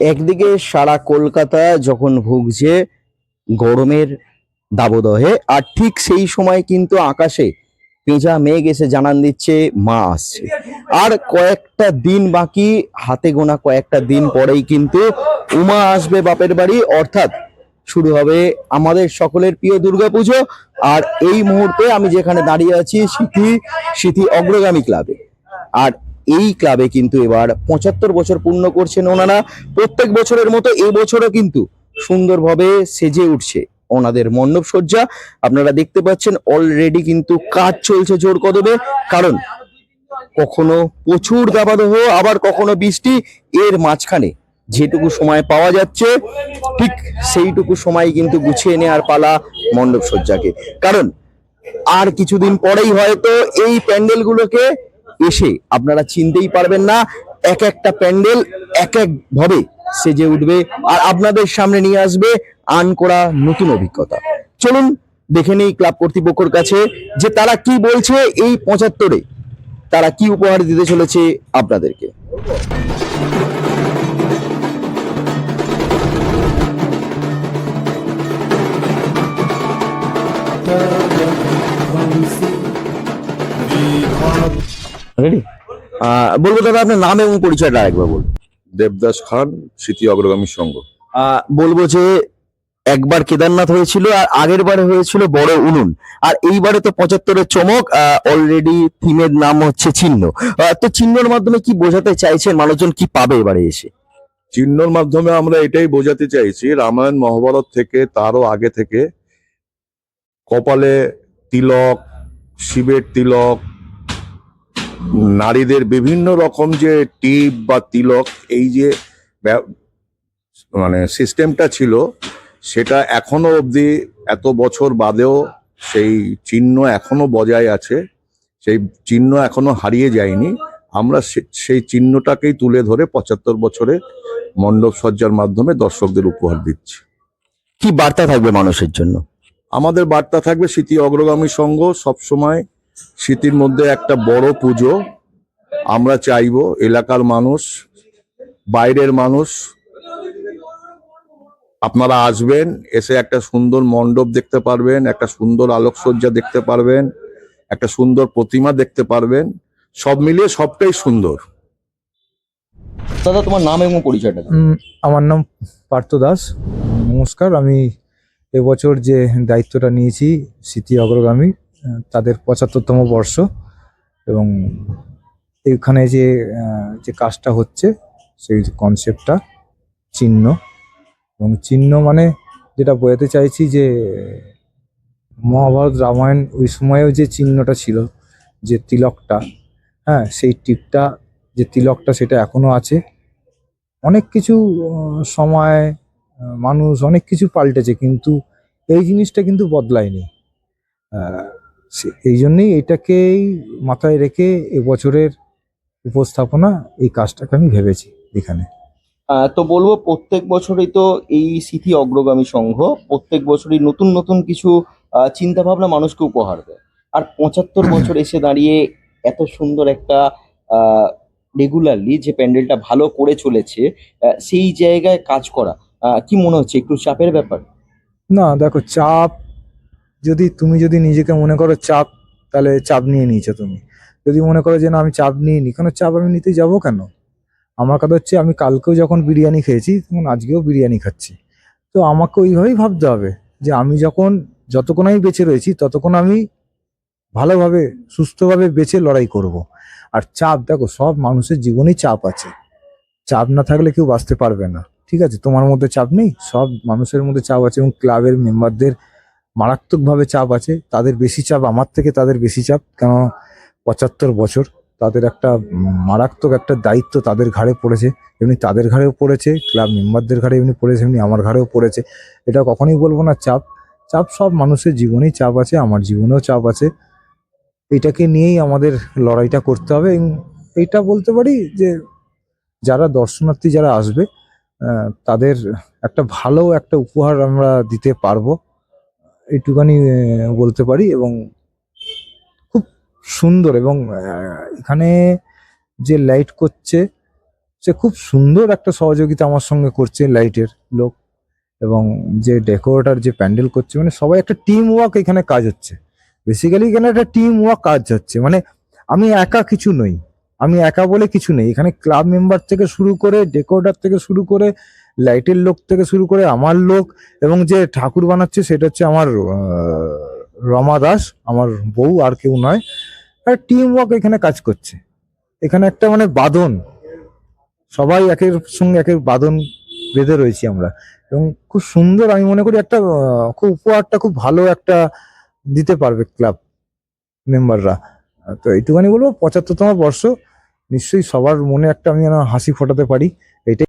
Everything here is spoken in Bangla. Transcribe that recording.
একদিকে সারা কলকাতা যখন ভুগছে গরমের দাবদহে, আর ঠিক সেই সময় কিন্তু আকাশে পেঁজা মেঘ এসে জানান দিচ্ছে, মা আসছে। আর কয়েকটা দিন বাকি, হাতে গোনা কয়েকটা দিন পরেই কিন্তু উমা আসবে বাপের বাড়ি। অর্থাৎ শুরু হবে আমাদের সকলের প্রিয় দুর্গাপুজো। আর এই মুহূর্তে আমি যেখানে দাঁড়িয়ে আছি সিথি সিথি অগ্রগামী ক্লাবে। আর এই ক্লাবে কিন্তু এবার পঁচাত্তর বছর পূর্ণ করছেন ওনারা। প্রত্যেক বছরের মতো এই বছরও কিন্তু সুন্দরভাবে সেজে উঠছে ওনাদের মণ্ডপ সজ্জা আপনারা দেখতে পাচ্ছেন অলরেডি কিন্তু কাজ চলছে জোর কদমে। কারণ কখনো প্রচুর দাবাদহ আবার কখনো বৃষ্টি। এর মাঝখানে যেটুকু সময় পাওয়া যাচ্ছে, ঠিক সেইটুকু সময় কিন্তু গুছিয়ে নেওয়ার পালা মণ্ডপ সজ্জাকে কারণ আর কিছুদিন পরেই হয়তো এই প্যান্ডেলগুলোকে এসে আপনারা চিনতেই পারবেন না, এক একটা প্যান্ডেল এক এক ভাবে সেজে উঠবে আর আপনাদের সামনে নিয়ে আসবে আন করা নতুন অভিজ্ঞতা। চলুন দেখে নেই ক্লাব কর্তৃপক্ষের কাছে যে তারা কি বলছে এই পঁচাত্তরে। তারা কি উপহার দিতে চলেছে আপনাদেরকে। রেডি বলব দাদা আপনার নাম এবং পরিচয়টা একবার বলুন। দেবদাস খান স্মৃতি অগ্রগামী সংঘ। বলব যে একবার কেদারনাথ হয়েছিল আর আগের বারে হয়েছিল বড় উনুন। আর এইবারে তো পঁচাত্তরের চমক অলরেডি থিমের নাম হচ্ছে চিহ্ন। তো চিহ্নর মাধ্যমে কি বোঝাতে চাইছেন? মানুষজন কি পাবে এবারে এসে? চিহ্নর মাধ্যমে আমরা এটাই বোঝাতে চাইছি রামায়ণ মহাভারত থেকে তারও আগে থেকে কপালে তিলক শিবের তিলক নারীদের বিভিন্ন রকম যে টিপ বা তিলক এই যে মানে সিস্টেমটা ছিল সেটা এখনও অবধি এত বছর বাদেও সেই চিহ্ন এখনও বজায় আছে। সেই চিহ্ন এখনও হারিয়ে যায়নি। আমরা সেই চিহ্নটাকেই তুলে ধরে পঁচাত্তর বছরে মণ্ডপ সজ্জার মাধ্যমে দর্শকদের উপহার দিচ্ছি। কি বার্তা থাকবে মানুষের জন্য? আমাদের বার্তা থাকবে স্মৃতি অগ্রগামী সংঘ সবসময় স্মৃতির মধ্যে একটা বড় পুজো। আমরা চাইব এলাকার মানুষ বাইরের মানুষ আপনারা আসবেন এসে একটা সুন্দর মণ্ডপ দেখতে পারবেন একটা সুন্দর আলোকসজ্জা দেখতে পারবেন একটা সুন্দর প্রতিমা দেখতে পারবেন সব মিলিয়ে সবটাই সুন্দর। দাদা তোমার নাম এবং পরিচয়টা আমার নাম পার্থ দাস। নমস্কার আমি এবছর যে দায়িত্বটা নিয়েছি স্মৃতি অগ্রগামী তাদের পঁচাত্তরতম বর্ষ এবং এখানে যে যে কাজটা হচ্ছে, সেই কনসেপ্টটা চিহ্ন। এবং চিহ্ন মানে যেটা বোঝাতে চাইছি যে, মহাভারত রামায়ণ ওই সময়েও যে চিহ্নটা ছিল, যে তিলকটা হ্যাঁ সেই টিপটা, যে তিলকটা সেটা এখনও আছে। অনেক কিছু সময় মানুষ অনেক কিছু পাল্টেছে, কিন্তু এই জিনিসটা কিন্তু বদলায়নি। এই জন্যই এটাকেই মাথায় রেখে এবছরের উপস্থাপনা এই কাজটাকে আমি ভেবেছি এখানে। তো বলব প্রত্যেক বছরই তো এই স্মৃতি অগ্রগামী সংঘ প্রত্যেক বছরই নতুন নতুন কিছু চিন্তা ভাবনা মানুষকে উপহার দেয়। আর পঁচাত্তর বছর এসে দাঁড়িয়ে এত সুন্দর একটা রেগুলারলি যে প্যান্ডেলটা ভালো করে চলেছে সেই জায়গায় কাজ করা কি মনে হচ্ছে? একটু চাপের ব্যাপার? না দেখো চাপ যদি তুমি যদি নিজেকে মনে করো চাপ, তাহলে চাপ নিয়ে নিয়েছো তুমি। যদি মনে করো যে না, আমি চাপ নিয়ে নিই কেন চাপ আমি নিতে যাব কেন? আমার কথা হচ্ছে, আমি কালকেও যখন বিরিয়ানি খেয়েছি, তখন আজকেও বিরিয়ানি খাচ্ছি। তো আমাকে ওইভাবেই ভাবতে হবে যে আমি যখন যতক্ষণ আমি বেঁচে রয়েছি, ততক্ষণ আমি ভালোভাবে, সুস্থভাবে বেঁচে লড়াই করব। আর চাপ, দেখো, সব মানুষের জীবনেই চাপ আছে। চাপ না থাকলে কেউ বাঁচতে পারবে না। ঠিক আছে? তোমার মধ্যে চাপ নেই, সব মানুষের মধ্যে চাপ আছে এবং ক্লাবের মেম্বারদের মারাত্মকভাবে চাপ আছে। তাদের বেশি চাপ, আমার থেকে তাদের বেশি চাপ কেন পঁচাত্তর বছর তাদের একটা মারাত্মক একটা দায়িত্ব তাদের ঘাড়ে পড়েছে। এমনি তাদের ঘাড়েও পড়েছে, ক্লাব মেম্বারদের ঘাড়ে এমনি পড়েছে, এমনি আমার ঘাড়েও পড়েছে। এটা কখনোই বলব না, চাপ। চাপ সব মানুষের জীবনেই চাপ আছে, আমার জীবনেও চাপ আছে। এটাকে নিয়েই আমাদের লড়াইটা করতে হবে এইটা বলতে পারি যে, যারা দর্শনার্থী যারা আসবে তাদের একটা ভালো একটা উপহার আমরা দিতে পারব। এইটুখানি আহ, বলতে পারি এবং খুব সুন্দর এবং এখানে যে লাইট করছে সে খুব সুন্দর একটা সহযোগিতা আমার সঙ্গে করছে লাইটের লোক এবং যে ডেকোরেটার যে প্যান্ডেল করছে মানে সবাই একটা টিম ওয়ার্ক এখানে কাজ হচ্ছে। বেসিক্যালি এখানে একটা টিম ওয়ার্ক কাজ হচ্ছে। মানে আমি একা কিছু নই। আমি একা বলে কিছু নেই। এখানে ক্লাব মেম্বার থেকে শুরু করে ডেকোরেটার থেকে শুরু করে লাইটের লোক থেকে শুরু করে আমার লোক এবং যে ঠাকুর বানাচ্ছে সেটা হচ্ছে আমার রমা দাস, আমার বউ, আর কেউ নয়। আর টিম ওয়ার্ক এখানে কাজ করছে। এখানে একটা মানে বাঁধন। সবাই একের সঙ্গে একের বাঁধন বেঁধে রয়েছি আমরা। এবং খুব সুন্দর আমি মনে করি একটা খুব উপহারটা খুব ভালো একটা দিতে পারবে ক্লাব মেম্বাররা তো এইটুখানি বলব, পঁচাত্তরতম বর্ষ। নিশ্চয়ই সবার মনে একটা আমি যেন হাসি ফোটাতে পারি।